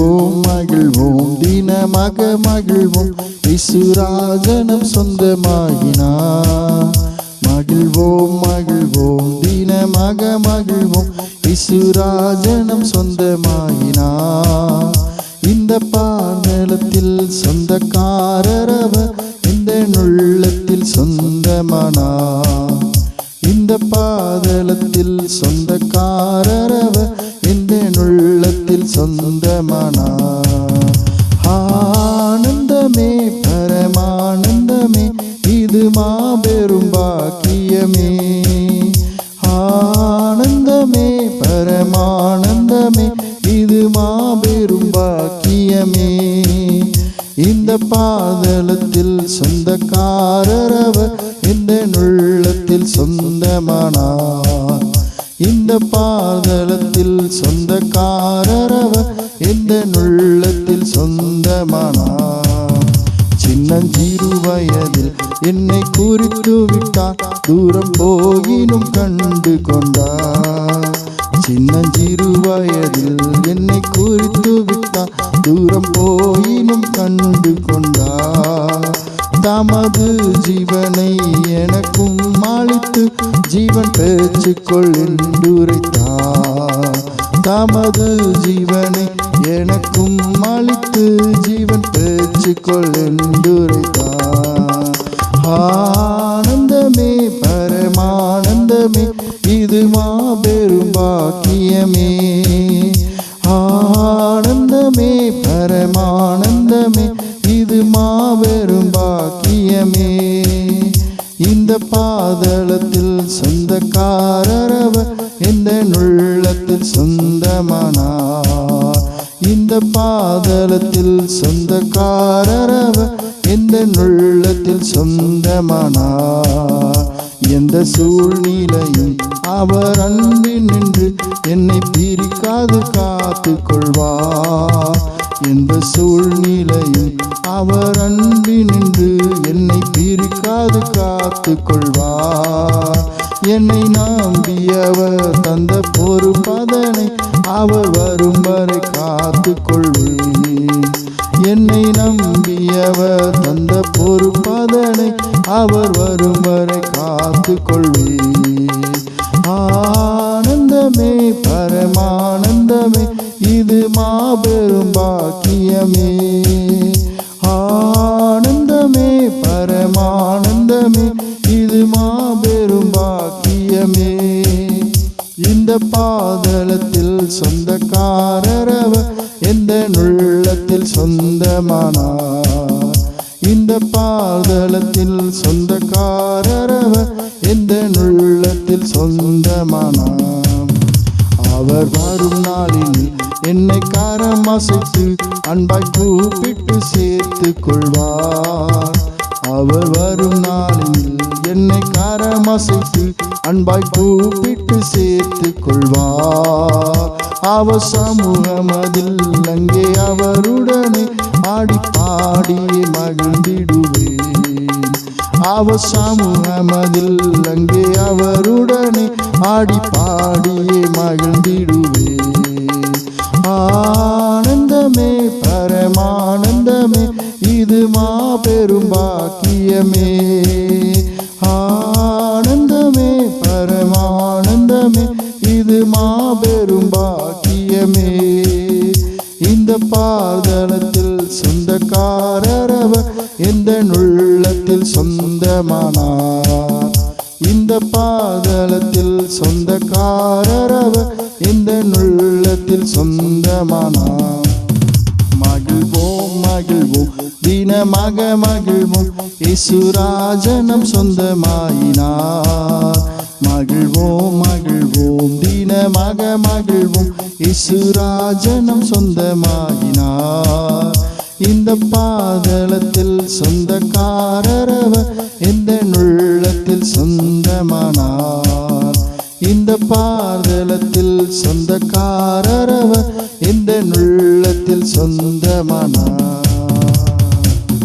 மகிழ்வோம் மகிழ்வோம் தினமாக மகிழ்வோம். இசுராஜனம் சொந்தமாகினா மகிழ்வோம் மகிழ்வோம் தினமாக மகிழ்வோம். இசுராஜனம் சொந்தமாகினா இந்த பாடலத்தில் சொந்தக்காரரவர் இந்த நுள்ளத்தில் சொந்தமானா இந்த பாதலத்தில் சொந்தக்காரரவர் சொந்தமானா? ஆனந்தமே பரமானந்தமே இது மாபெரும் பாக்கியமே. ஆனந்தமே பரமானந்தமே இது மாபெரும் பாக்கியமே. இந்த பாதலத்தில் சொந்தக்காரரவர் இந்த நுள்ளத்தில் சொந்தமானார். இந்த பாதளத்தில் சொந்தக்காரரவர் இந்த நுள்ளத்தில் சொந்தமானார் சின்னஞ்சிறு வயதில் என்னை குறித்து விட்டார் தூரம் போகினும் கண்டு கொண்டார். சின்னஞ்சிறு வயதில் என்னை குறித்து விட்டார் தூரம் போயினும் கண்டு கொண்டார். தமது ஜீவனை அளித்து ஜீவன் பேச்சுக்கொள் என்றுரைத்தார் தமது ஜீவனை எனக்கும் அளித்து ஜீவன் பேச்சுக்கொள் என்றுரைத்தார் சொந்தக்காரரவர் இந்த நுள்ளத்தில் சொந்தமானார்? இந்த பாதலத்தில் சொந்தக்காரரவர் இந்த நுள்ளத்தில் சொந்தமானார்? எந்த சூழ்நிலையும் அவர் அன்பில் நின்று என்னை பிரிக்காது காத்து கொள்வார் எந்த சூழ்நிலையும் அவர் அன்பில் நின்று என்னை பிரிக்காது காத்து கொள்வார் என்னை நம்பியவர் தந்த பொறுப்பதனை அவர் வரும் வரை காத்து கொள்வேன் என்னை நம்பியவர் தந்த பொறுப்பதனை அவர் வரும் வரை காத்து கொள்வேன் ஆனந்தமே பரமான இது மாபெரும் பாக்கியமே. ஆனந்தமே பரமானந்தமே இது மாபெரும் பாக்கியமே. இந்த பாதளத்தில் சொந்தக்காரரவ எந்த நுள்ளத்தில் சொந்தமானார்? இந்த பாதளத்தில் சொந்தக்காரரவ எந்த நுள்ளத்தில் சொந்தமானார்? அவர் வரும் என்னை காரம் அசைத்து அன்பாய் கூப்பிட்டு சேர்த்து கொள்வார். அவர் வரும் நாளில் என்னை காரம் அசைத்து அன்பாய் கூப்பிட்டு சேர்த்து கொள்வார். அவர் சமூகமதில் அங்கே அவருடனே ஆடி பாடி மகிழ்ந்திடுவேன். அவர் சமூகமதில் அங்கே அவருடனே ஆடி பாடியே மகிழ்ந்திடுவேன். ஆனந்தமே பரமானந்தமே இது மா பெரும் பாக்கியமே. ஆனந்தமே பரமானந்தமே இது மாபெரும் பாக்கியமே. இந்த பாதளத்தில் சொந்தக்காரரவர் எந்த நுள்ளத்தில் சொந்தமானார்? இந்த பாதளத்தில் சொந்தக்காரரவர் இந்த நுள்ளத்தில் தினமானா மகிழ்வோம் மகிழ்வோம் தினமாக மகிழ்வோம். இசுராஜனம் சொந்தமாயினார் மகிழ்வோம் மகிழ்வோம் தினமாக மகிழ்வோம். இசுராஜனம் சொந்தமாகினார் இந்த பாதளத்தில் சொந்தக்காரரவர் இந்த நுள்ளத்தில் சொந்தமானார்? இந்த பார்தலத்தில் சொந்தக்காரரவர் இந்த நுள்ளத்தில் சொந்தமானார்.